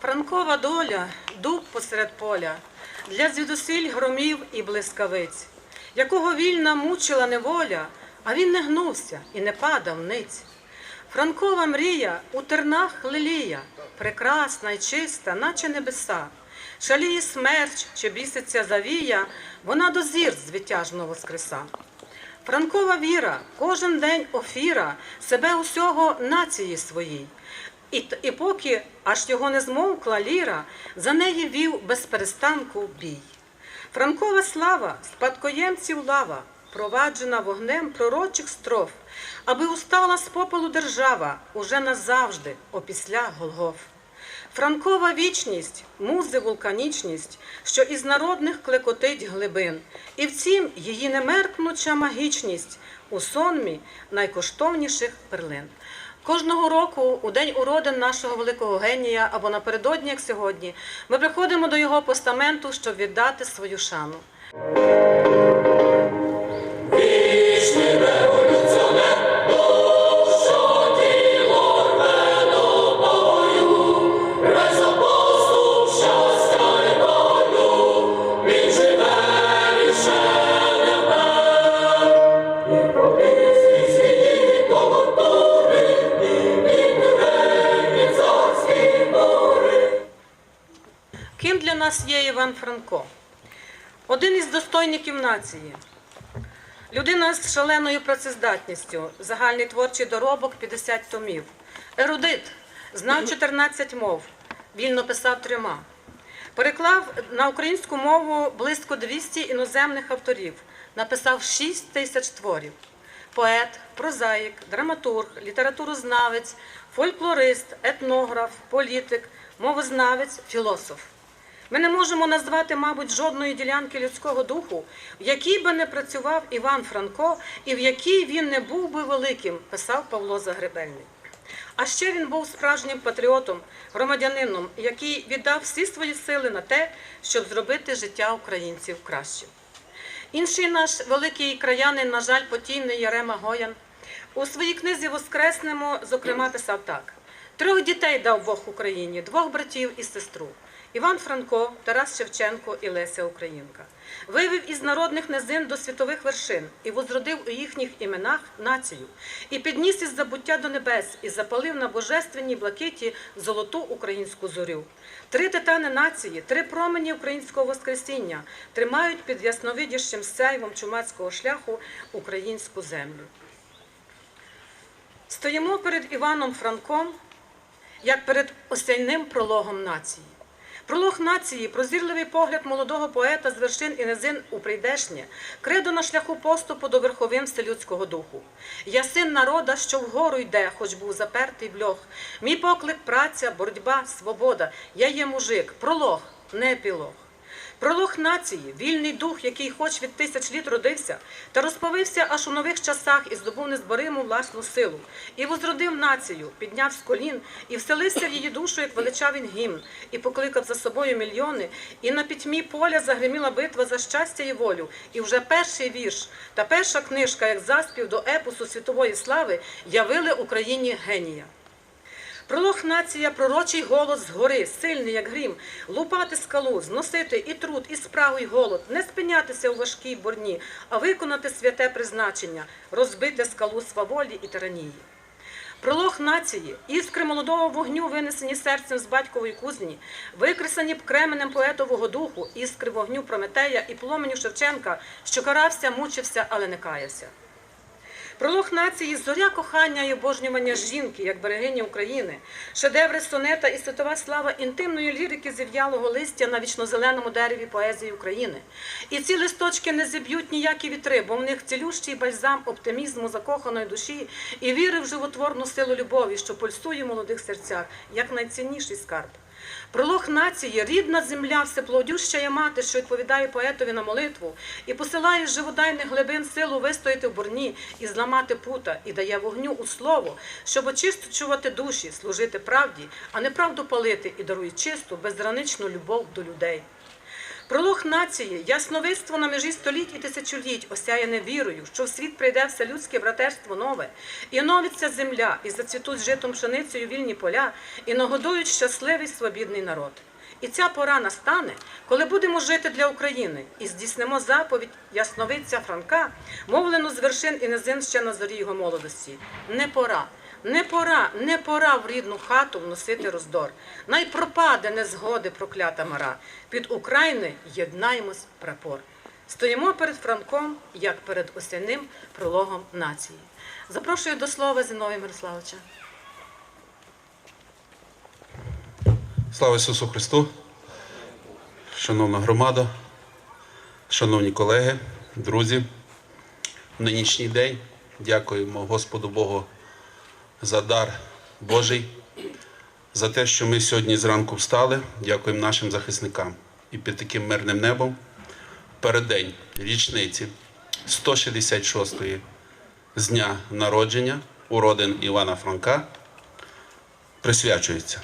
Франкова доля, дуб посеред поля, для звідусиль громів і блискавиць, якого вільна мучила неволя, а він не гнувся і не падав ниць. Франкова мрія у тернах лилія, прекрасна й чиста, наче небеса. Шаліє смерч, чи біситься завія, вона до зір звитяжно воскреса. Франкова віра, кожен день офіра, себе усього нації своїй. І, і поки аж його не змовкла ліра, за неї вів без перестанку бій. Франкова слава, спадкоємців лава, проваджена вогнем пророчих строф, аби устала з попелу держава уже назавжди, опісля Голгоф. Франкова вічність, музи вулканічність, що із народних клекотить глибин, і втім її немеркнуча магічність у сонмі найкоштовніших перлин. Кожного року, у день уродин нашого великого генія або напередодні, як сьогодні, ми приходимо до його постаменту, щоб віддати свою шану. Нас є Іван Франко? Один із достойників нації. Людина з шаленою працездатністю, загальний творчий доробок 50 томів. Ерудит, знав 14 мов, вільно писав трьома. Переклав на українську мову близько 200 іноземних авторів, написав 6 тисяч творів. Поет, прозаїк, драматург, літературознавець, фольклорист, етнограф, політик, мовознавець, філософ. Ми не можемо назвати, мабуть, жодної ділянки людського духу, в якій би не працював Іван Франко і в якій він не був би великим, писав Павло Загребельний. А ще він був справжнім патріотом, громадянином, який віддав всі свої сили на те, щоб зробити життя українців кращим. Інший наш великий краянин, на жаль, потійний Ярема Гоян, у своїй книзі Воскреснемо, зокрема, писав так: трьох дітей дав Бог Україні, двох братів і сестру. Іван Франко, Тарас Шевченко і Леся Українка. Вивів із народних низин до світових вершин і возродив у їхніх іменах націю, і підніс із забуття до небес, і запалив на божественній блакиті золоту українську зорю. Три титани нації, три промені українського воскресіння тримають під ясновидящим сяйвом чумацького шляху українську землю. Стоїмо перед Іваном Франком, як перед осяйним прологом нації. Пролог нації, прозірливий погляд молодого поета з вершин і низин у прийдешнє, кредо на шляху поступу до верховин вселюдського духу. Я син народа, що вгору йде, хоч був запертий в льох. Мій поклик праця, боротьба, свобода. Я є мужик, пролог, не епілог. Пролог нації, вільний дух, який хоч від тисяч літ родився, та розповився аж у нових часах і здобув незбориму власну силу, і возродив націю, підняв з колін, і вселився в її душу, як величав він гімн, і покликав за собою мільйони, і на пітьмі поля загриміла битва за щастя і волю. І вже перший вірш та перша книжка, як заспів до епосу світової слави, явили Україні генія. Пролог нація, пророчий голос згори, сильний, як грім, лупати скалу, зносити і труд, і спрагу, і голод, не спинятися у важкій борні, а виконати святе призначення, розбити скалу сваволі і тиранії. Пролог нації, іскри молодого вогню, винесені серцем з батькової кузні, викресані б кременем поетового духу, іскри вогню Прометея і пломеню Шевченка, що карався, мучився, але не каявся. Пролог нації зоря кохання і обожнювання жінки, як берегині України, шедеври сонета і світова слава інтимної лірики зів'ялого листя на вічнозеленому дереві поезії України. І ці листочки не зіб'ють ніякі вітри, бо в них цілющий бальзам оптимізму закоханої душі і віри в животворну силу любові, що пульсує в молодих серцях, як найцінніший скарб. Пролог нації, рідна земля, всеплодюща є мати, що відповідає поетові на молитву, і посилає з живодайних глибин силу вистояти в бурні і зламати пута, і дає вогню у слово, щоб очищувати душі, служити правді, а неправду палити, і дарує чисту, безграничну любов до людей. Пролог нації, ясновидство на межі століть і тисячоліть, осяяне вірою, що в світ прийде все людське братерство нове, і оновиться земля, і зацвітуть житом пшеницею вільні поля, і нагодують щасливий свобідний народ. І ця пора настане, коли будемо жити для України і здійснимо заповідь ясновидця Франка, мовлену з вершин і низин ще на зорі його молодості. Не пора, не пора, не пора в рідну хату вносити роздор. Най пропаде незгоди проклята мара. Під України єднаємось прапор. Стоїмо перед Франком, як перед осянним прологом нації. Запрошую до слова Зіновія Мирославовича. Слава Ісусу Христу! Шановна громада, шановні колеги, друзі, в нинішній день дякуємо Господу Богу за дар Божий, за те, що ми сьогодні зранку встали. Дякуємо нашим захисникам. І під таким мирним небом переддень річниці 166-ї з дня народження уродин Івана Франка присвячується.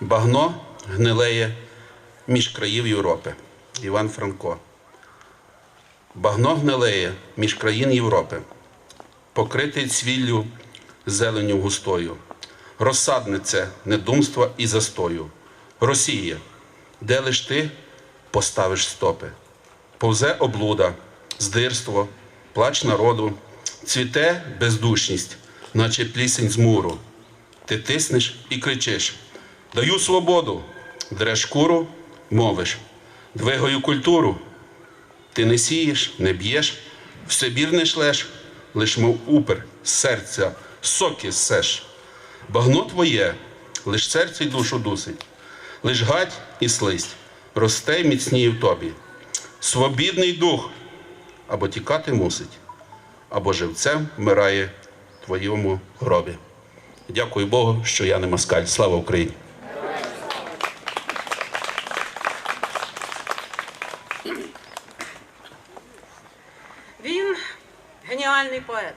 Багно гнилеє між країв Європи. Іван Франко. Багно гнилеє між країн Європи, покритий цвіллю зеленю густою, розсаднице недумства і застою. Росія, де лиш ти поставиш стопи. Повзе облуда, здирство, плач народу, цвіте бездушність, наче плісень з муру. Ти тиснеш і кричиш: Даю свободу, дреш шкуру, мовиш, двигаю культуру. Ти не сієш, не б'єш, все бір не шлеш, лиш мов упер серця, соки ссеш. Багно твоє, лиш серце й душу дусить, лиш гать і слизь, росте й міцніє в тобі. Свобідний дух або тікати мусить, або живцем вмирає в твоєму гробі. Дякую Богу, що я не москаль. Слава Україні! Він геніальний поет.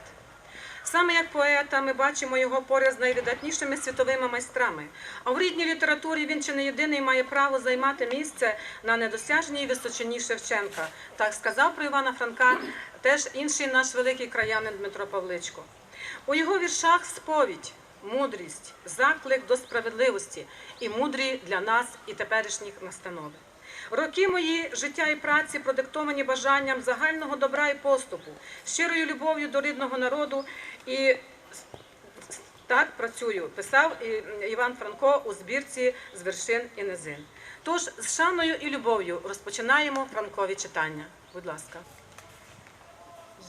Саме як поета ми бачимо його поряд з найвидатнішими світовими майстрами. А в рідній літературі він чи не єдиний має право займати місце на недосяжній височині Шевченка. Так сказав про Івана Франка теж інший наш великий краянин Дмитро Павличко. У його віршах сповідь, мудрість, заклик до справедливості і мудрі для нас і теперішніх настанови. Роки мої життя і праці продиктовані бажанням загального добра і поступу, щирою любов'ю до рідного народу і так працюю, писав Іван Франко у збірці з вершин і низин. Тож з шаною і любов'ю розпочинаємо Франкові читання. Будь ласка.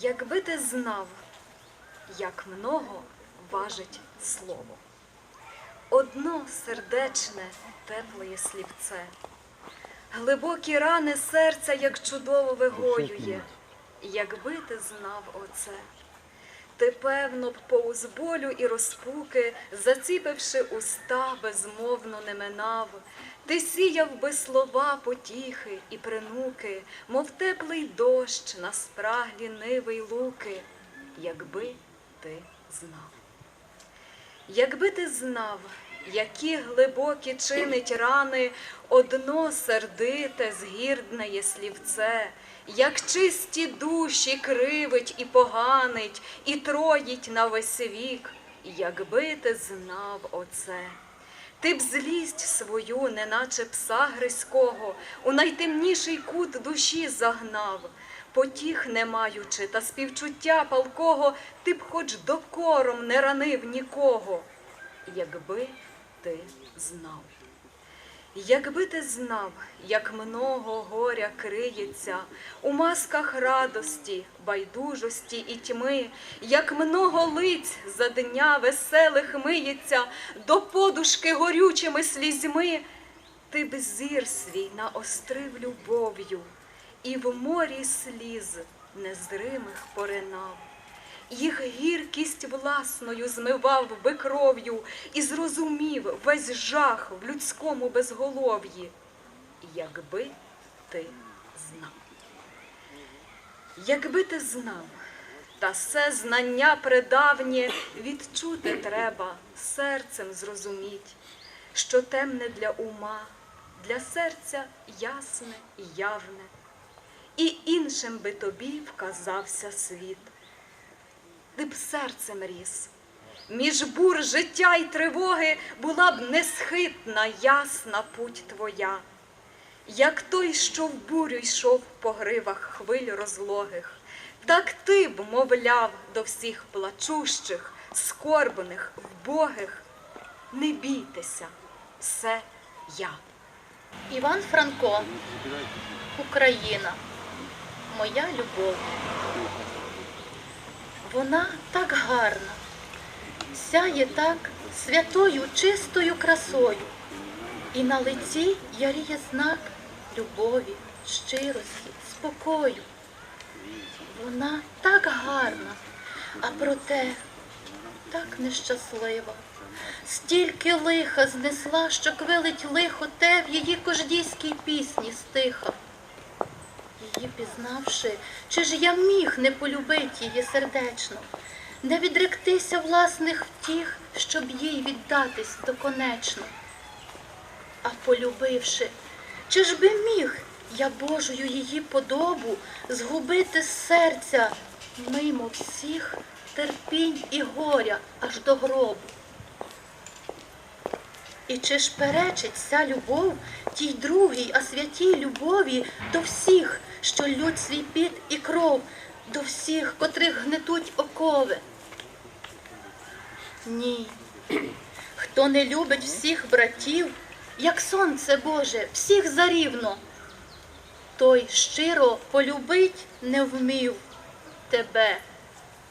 Якби ти знав, як много важить слово, одно сердечне, тепле слівце, глибокі рани серця, як чудово вигоює, якби ти знав оце. Ти, певно, повз болю і розпуки, заціпивши уста, безмовно не минав. Ти сіяв би слова потіхи і принуки, мов теплий дощ на спраглі ниви луки, якби ти знав. Якби ти знав, які глибокі чинить рани одно сердите, згірдне слівце, як чисті душі кривить і поганить, і троїть на весь вік, якби ти знав оце. Ти б злість свою, неначе пса гриського, у найтемніший кут душі загнав, потіх не маючи та співчуття палкого, ти б хоч докором не ранив нікого, якби ти знав. Якби ти знав, як много горя криється у масках радості, байдужості і тьми, як много лиць за дня веселих миється до подушки горючими слізьми, ти б зір свій наострив любов'ю і в морі сліз незримих поринав їх гіркість власною змивав би кров'ю і зрозумів весь жах в людському безголов'ї, якби ти знав. Якби ти знав, та все знання предавнє відчути треба, серцем зрозуміть, що темне для ума для серця ясне і явне, і іншим би тобі вказався світ. Ти б серцем ріс, між бур життя й тривоги була б несхитна, ясна путь твоя, як той, що в бурю йшов по гривах хвиль розлогих, так ти б мовляв до всіх плачущих, скорбних, вбогих, не бійтеся, все я. Іван Франко, Україна, моя любов. Вона так гарна, сяє так святою, чистою красою, і на лиці яріє знак любові, щирості, спокою. Вона так гарна, а проте так нещаслива. Стільки лиха знесла, що квилить лихо те в її кождійській пісні стиха. Її пізнавши, чи ж я міг не полюбить її сердечно, не відректися власних втіх, щоб їй віддатись доконечно. А полюбивши, чи ж би міг я Божою її подобу згубити з серця мимо всіх терпінь і горя аж до гробу? І чи ж перечить ця любов тій другій, а святій любові до всіх, що лють свій піт і кров, до всіх, котрих гнетуть окови? Ні. Хто не любить всіх братів, як сонце Боже, всіх зарівно, той щиро полюбить не вмів тебе,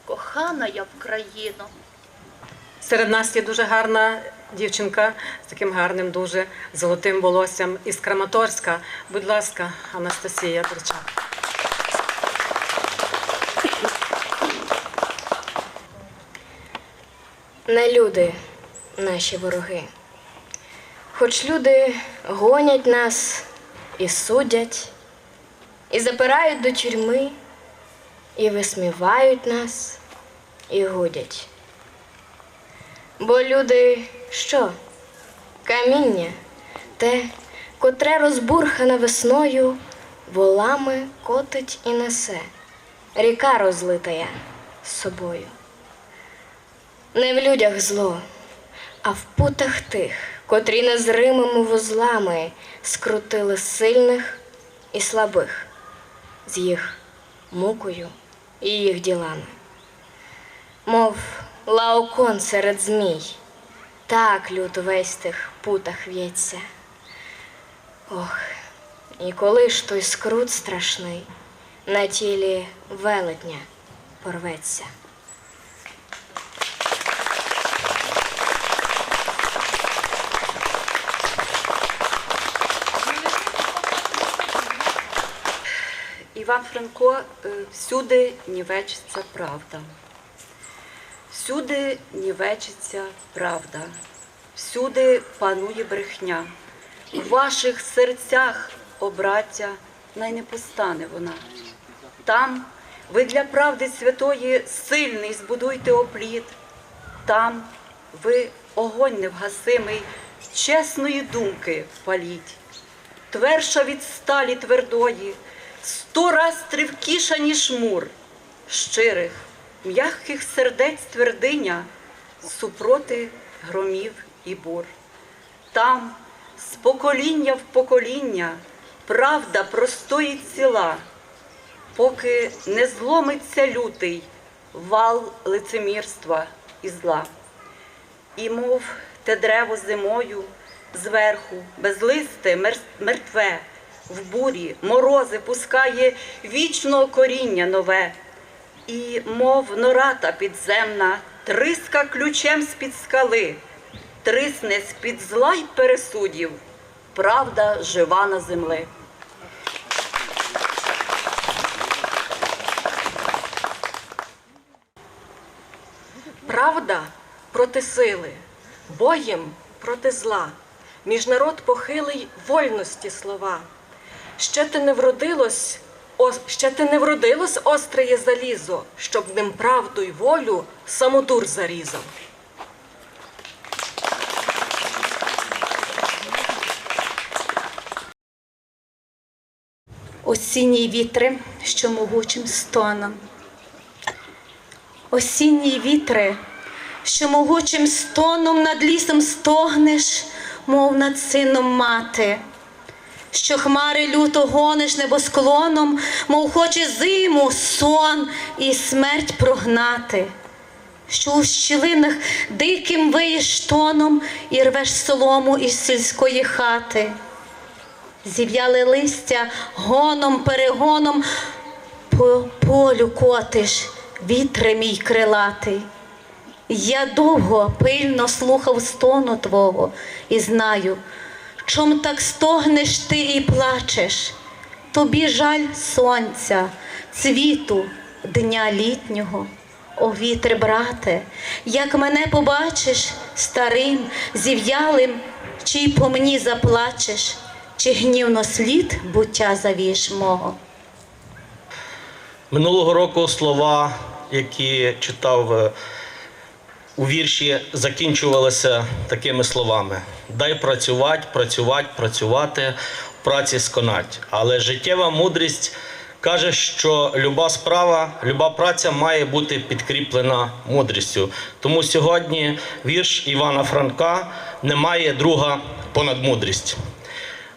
кохана я Вкраїно. Серед нас є дуже гарна дівчинка з таким гарним, дуже золотим волоссям із Краматорська. Будь ласка, Анастасія Турчак. Не люди наші вороги. Хоч люди гонять нас і судять, і запирають до тюрми, і висмівають нас, і гудять. Бо люди що? Каміння, те, котре розбурхане весною, волами котить і несе, ріка розлитая собою. Не в людях зло, а в путах тих, котрі незримими вузлами скрутили сильних і слабих з їх мукою і їх ділами. Мов лаокон серед змій, так люд весь тих путах в'ється. Ох, і коли ж той скрут страшний на тілі велетня порветься. Іван Франко е, всюди нівечиться правда. Всюди нівечиться правда, всюди панує брехня. У ваших серцях, о браття, най не постане вона. Там ви для правди святої сильний збудуйте опліт. Там ви огонь невгасимий, чесної думки паліть. Тверша від сталі твердої, сто раз тривкіша, ніж мур, щирих, м'яких сердець твердиня, супроти громів і бур. Там з покоління в покоління правда простоїть ціла, поки не зломиться лютий вал лицемірства і зла. І мов те древо зимою зверху, безлисте, мер- мертве, в бурі, морози пускає вічного коріння нове. І, мов нората підземна, триска ключем з-під скали, трисне з-під зла й пересудів, правда жива на землі. Правда проти сили, боєм проти зла, між народ похилий вольності слова. Ще ти не вродилось, о, ще ти не вродилось остреє залізо, щоб ним правду й волю самодур зарізав. осінній вітри, що могучим стоном. Осінній вітре, що могучим стоном над лісом стогнеш, мов над сином мати, що хмари люто гониш небосклоном, мов хоче зиму, сон і смерть прогнати, що у щілинах диким виєш тоном і рвеш солому із сільської хати. Зів'яли листя гоном, перегоном, по полю котиш, вітре мій крилатий. Я довго пильно слухав стону твого і знаю, чом так стогнеш ти і плачеш. Тобі жаль сонця, цвіту, дня літнього. О вітре, брате, як мене побачиш старим, зів'ялим, чи й по мені заплачеш, чи гнівно слід буття завієш мого. Минулого року слова, які читав е, у вірші, закінчувалися такими словами: дай працювати, працювати, працювати, праці сконать. Але життєва мудрість каже, що люба справа, люба праця має бути підкріплена мудрістю. Тому сьогодні вірш Івана Франка немає друга понад мудрість.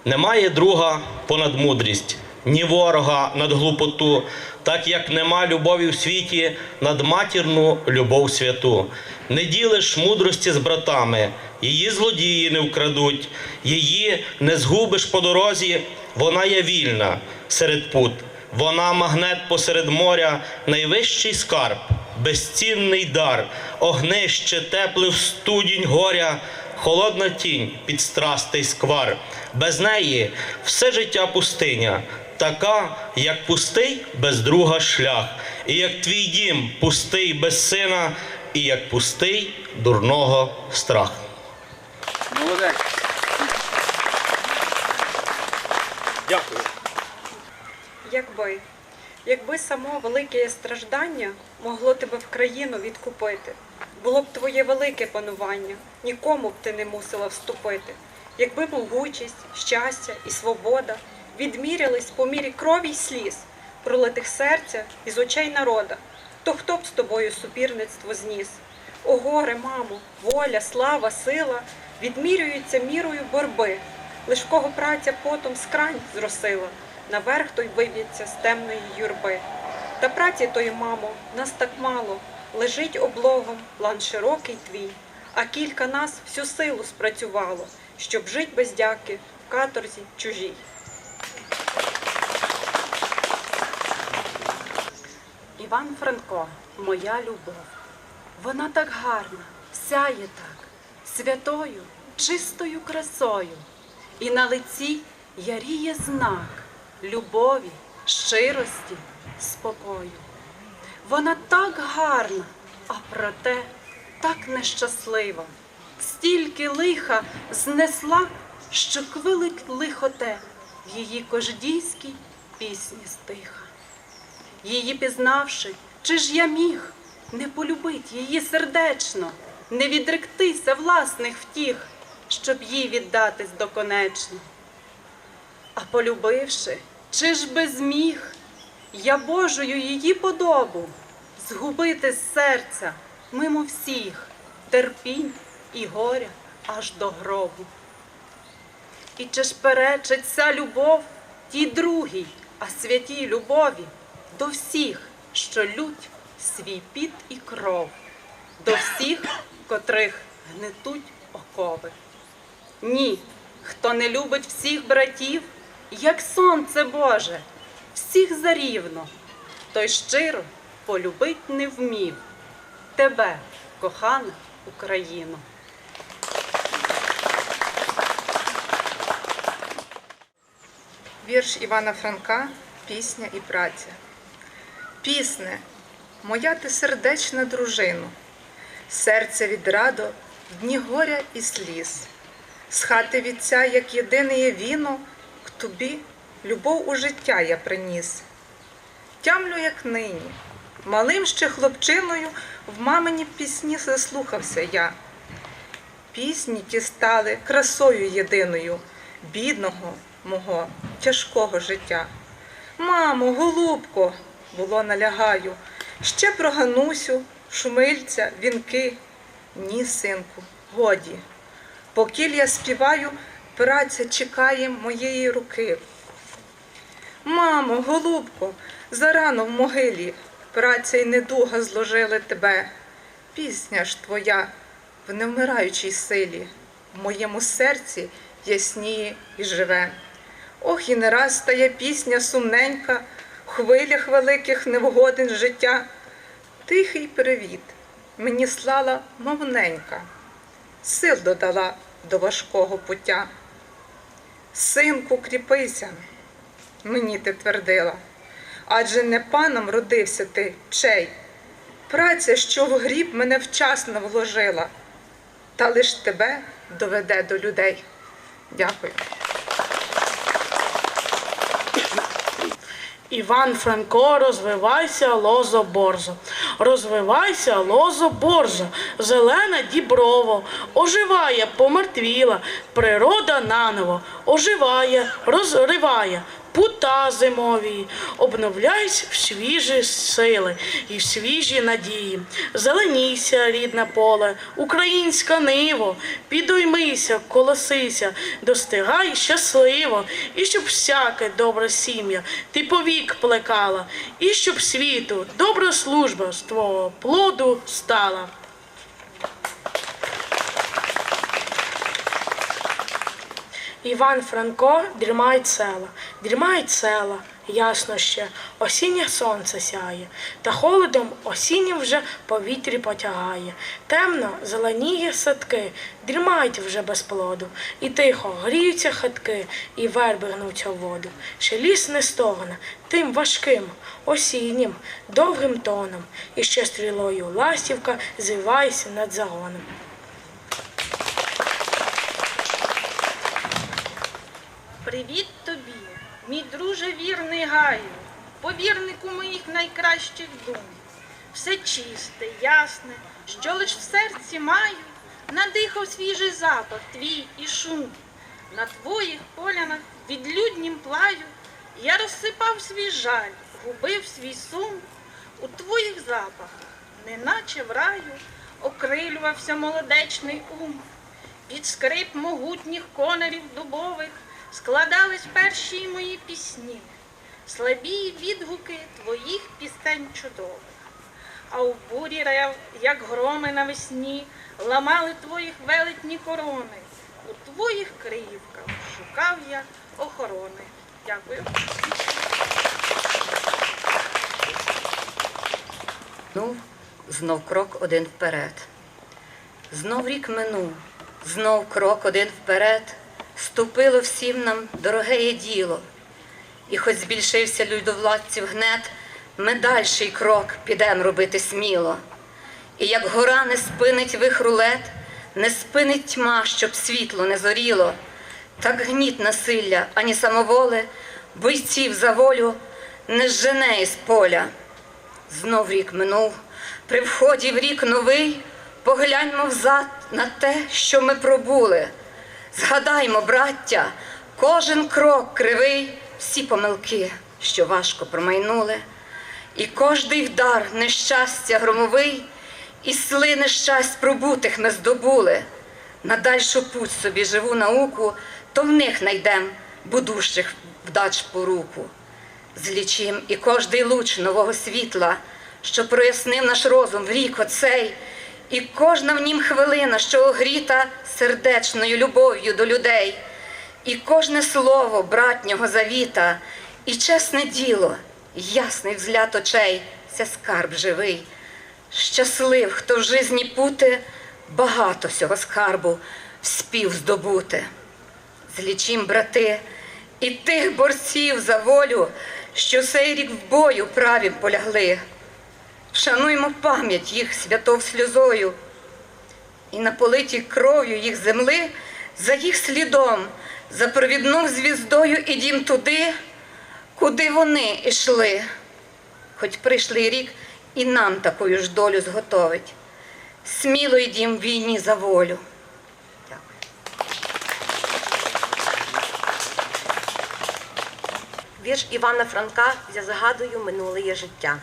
Немає друга понад мудрість, ні ворога над глупоту, так як нема любові в світі над матірну любов святу. Не ділиш мудрості з братами, її злодії не вкрадуть, її не згубиш по дорозі, вона є вільна серед пут. Вона магнет посеред моря, найвищий скарб, безцінний дар, огнище тепле в студінь горя, холодна тінь під страстей сквар. Без неї все життя пустиня, така, як пустий без друга шлях, і як твій дім пустий без сина, і як пустий дурного страх. Дякую. Якби, якби само велике страждання могло тебе в країну відкупити, було б твоє велике панування, нікому б ти не мусила вступити. Якби могучість, щастя і свобода відмірялись по мірі крові й сліз, пролитих серця із очей народа, то хто б з тобою суперництво зніс? О горе, мамо, воля, слава, сила відмірюються мірою борби. Лиш кого праця потом скрань зросила, наверх той виб'ється з темної юрби. Та праці тої, мамо, нас так мало, лежить облогом план широкий твій, а кілька нас всю силу спрацювало, щоб жить без дяки в каторзі чужій. Іван Франко, моя любов. Вона так гарна, сяє так, святою, чистою красою, і на лиці яріє знак любові, щирості, спокою. Вона так гарна, а проте так нещаслива. Стільки лиха знесла, що квилить лихоте в її кождійській пісні стиха. Її пізнавши, чи ж я міг не полюбить її сердечно, не відректися власних втіх, щоб їй віддатись доконечно. А полюбивши, чи ж би зміг я Божою її подобу згубити з серця мимо всіх терпінь і горя аж до гробу. І чи ж перечить ця любов тій другій, а святій любові до всіх, що лють свій піт і кров, до всіх, котрих гнетуть окови. Ні, хто не любить всіх братів, як сонце Боже, всіх зарівно, той щиро полюбить не вмів тебе, кохана Україно. Вірш Івана Франка Пісня і праця. Пісне, моя ти сердечна дружино, серце від радо дні горя і сліз. З хати вітця, як єдине віно, к тобі любов у життя я приніс. Тямлю, як нині, малим ще хлопчиною в мамині пісні заслухався я. Пісні ті стали красою єдиною бідного мого тяжкого життя. Мамо, голубко, було налягаю. Ще про Ганусю, шумильця, вінки. Ні, синку, годі. Покіль я співаю, праця чекає моєї руки. Мамо, голубко, зарано в могилі, праця й недуга зложили тебе. Пісня ж твоя в невмираючій силі, в моєму серці ясніє і живе. Ох, і не раз стає пісня сумненька, хвилях великих невгодин життя. Тихий привіт мені слала мовненька, сил додала до важкого пуття. Синку, кріпися, мені ти твердила, адже не паном родився ти, чей. Праця, що в гріб мене вчасно вложила, та лиш тебе доведе до людей. Дякую. Іван Франко, розвивайся, лозо борзо. Розвивайся, лозо борзо, зелена діброво, оживає, помертвіла, природа наново, оживає, розриває, пута зимові, обновляйся в свіжі сили і в свіжі надії. Зеленійся, рідне поле, українська ниво, підоймися, колосися, достигай щасливо, і щоб всяке добре сім'я ти повік плекала, і щоб світу добра служба з твого плоду стала. Іван Франко дрімають села, дрімають села, ясно ще, осіннє сонце сяє, та холодом осіннім вже повітрі потягає. Темно зеленіє садки, дрімають вже без плоду, і тихо гріються хатки, і верби гнуться в воду. Ще ліс не стогне, тим важким, осіннім, довгим тоном, і ще стрілою ластівка звивається над загоном. Привіт тобі, мій друже вірний гаю, повірнику моїх найкращих дум. Все чисте, ясне, що лиш в серці маю, надихав свіжий запах твій і шум. На твоїх полянах відлюднім плаю я розсипав свій жаль, губив свій сум. У твоїх запахах, неначе в раю, окрилювався молодечний ум. Під скрип могутніх конерів дубових складались перші мої пісні, слабі відгуки твоїх пісень чудових. А у бурі рев, як громи навесні, ламали твоїх велетні корони. У твоїх криївках шукав я охорони. Дякую. Ну, знов крок один вперед. Знов рік минув, знов крок один вперед. Ступило всім нам дорогеє діло. І хоч збільшився людовладців гнет, ми дальший крок підем робити сміло. І як гора не спинить вихрулет, не спинить тьма, щоб світло не зоріло, так гніт насилля, ані самоволи, бойців за волю не зжене із поля. Знов рік минув, при вході в рік новий, погляньмо взад на те, що ми пробули. Згадаймо, браття, кожен крок кривий, всі помилки, що важко промайнули, і кожний вдар нещастя громовий, і сли нещасть пробутих ми здобули. На дальшу путь собі живу науку, то в них найдем будущих вдач по руку. Злічим і кожний луч нового світла, що прояснив наш розум в рік оцей, і кожна в нім хвилина, що огріта сердечною любов'ю до людей, і кожне слово братнього завіта, і чесне діло, ясний взгляд очей, це скарб живий. Щаслив, хто в жизні пути багато всього скарбу вспів здобути. Злічим, брати, і тих борців за волю, що сей рік в бою праві полягли. Вшануймо пам'ять їх святов сльозою, і на политій кров'ю їх земли за їх слідом, за провідну звіздою ідім туди, куди вони ішли. Хоч прийшлий рік і нам такою ж долю зготовить. Сміло йдім війні за волю. Вірш Івана Франка Я згадую минуле життя.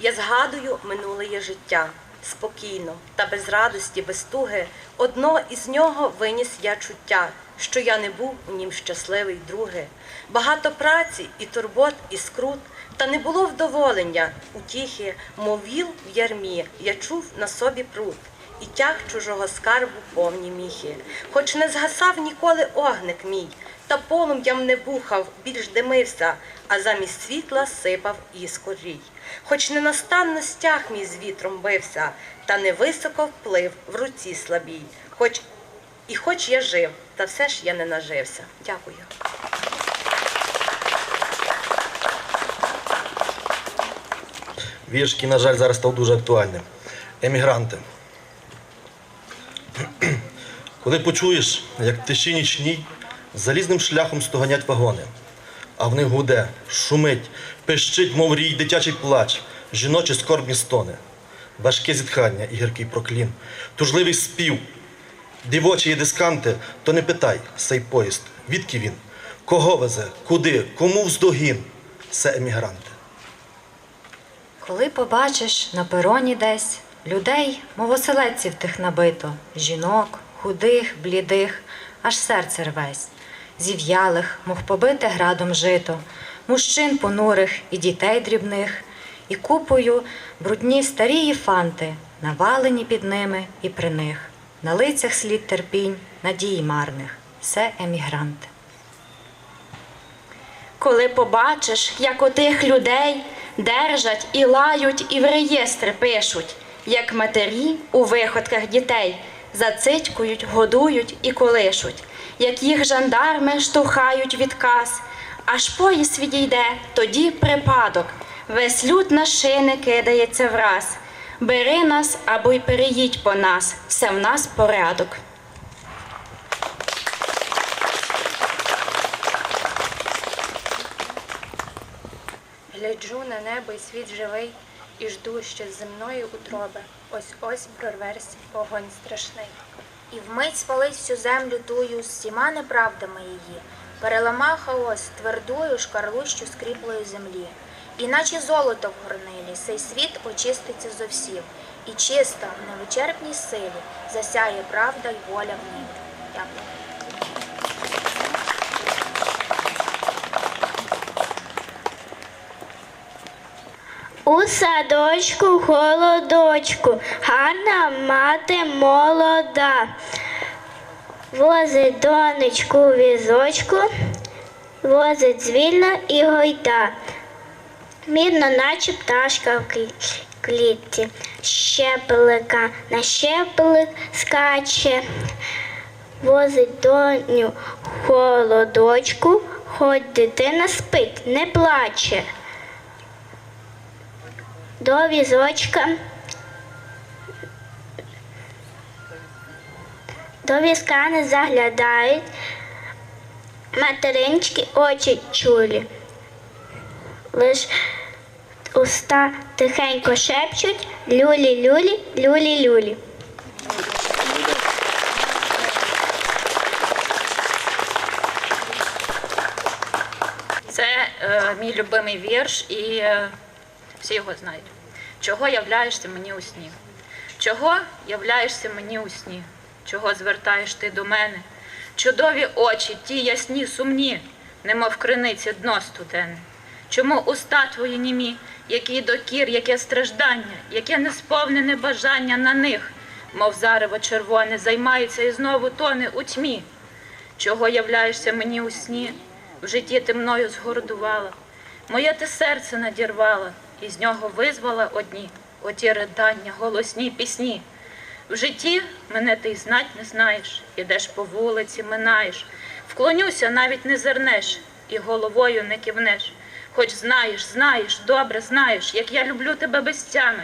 Я згадую минуле життя. Спокійно та без радості, без туги, одно із нього виніс я чуття, що я не був у нім щасливий друге. Багато праці і турбот, і скрут, та не було вдоволення, утіхи, мов віл в ярмі, я чув на собі пруд і тяг чужого скарбу повні міхи. Хоч не згасав ніколи огник мій, та полум'ям не бухав, більш димився, а замість світла сипав іскорій. Хоч ненастанно стяг мій з вітром бився, та невисоко вплив в руці слабій. Хоч і хоч я жив, та все ж я не нажився. Дякую. Вірш, який, на жаль, зараз став дуже актуальним. Емігранти. Коли почуєш, як в тиші нічній залізним шляхом стоганять вагони, а в них гуде, шумить, пищить, мов рій, дитячий плач, жіночі скорбні стони, важке зітхання і гіркий проклін, тужливий спів, дівочі дисканти, то не питай, сей поїзд, відки він, кого везе, куди, кому вздогін, це емігранти. Коли побачиш на пероні десь людей, мов оселедців тих набито, жінок, худих, блідих, аж серце рвесь, зів'ялих, мов побите градом жито, мужчин понурих і дітей дрібних, і купою брудні старі фанти, навалені під ними і при них, на лицях слід терпінь, надії марних, все емігранти. Коли побачиш, як отих людей держать і лають, і в реєстри пишуть, як матері у виходках дітей зацитькують, годують і колишуть, як їх жандарми штовхають відказ, аж поїзд відійде, тоді припадок, весь люд на шини кидається враз. Бери нас або й переїдь по нас, все в нас порядок. Гляджу на небо й світ живий, і жду, що з земної утроби ось ось прорверся огонь страшний. І вмить спалить всю землю тую з всіма неправдами її, перелама хаос твердою шкарлущу скріплої землі. Іначе золото в горнилі, сей світ очиститься зовсім, і чиста в невичерпній силі засяє правда й воля в ній. Дякую. У садочку холодочку, гарна мати молода. Возить донечку візочку, возить звільно і гойда. Мірно, наче пташка в клітці, щепелика на щепелик скаче, возить доню холодочку, хоч дитина спить, не плаче. До візочка. До візка не заглядають, материнські очі чулі. Лиш уста тихенько шепчуть люлі-люлі, люлі-люлі. Це е, мій любимий вірш, і е, всі його знають. Чого являєшся мені у сні? Чого являєшся мені у сні? Чого звертаєш ти до мене? Чудові очі, ті ясні, сумні, немов криниці дно студене. Чому уста твої німі, який докір, яке страждання, яке несповнене бажання на них, мов зарево червоне, займається і знову тоне у тьмі. Чого являєшся мені у сні? В житті ти мною згордувала, моє ти серце надірвала, і з нього визвала одні оті ридання, голосні пісні. В житті мене ти й знать не знаєш, ідеш по вулиці, минаєш, вклонюся, навіть не зернеш, і головою не кивнеш. Хоч знаєш, знаєш, добре знаєш, як я люблю тебе без тями,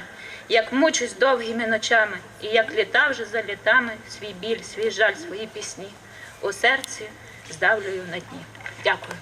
як мучусь довгими ночами, і як літа вже за літами свій біль, свій жаль, свої пісні. У серці здавлюю на дні. Дякую.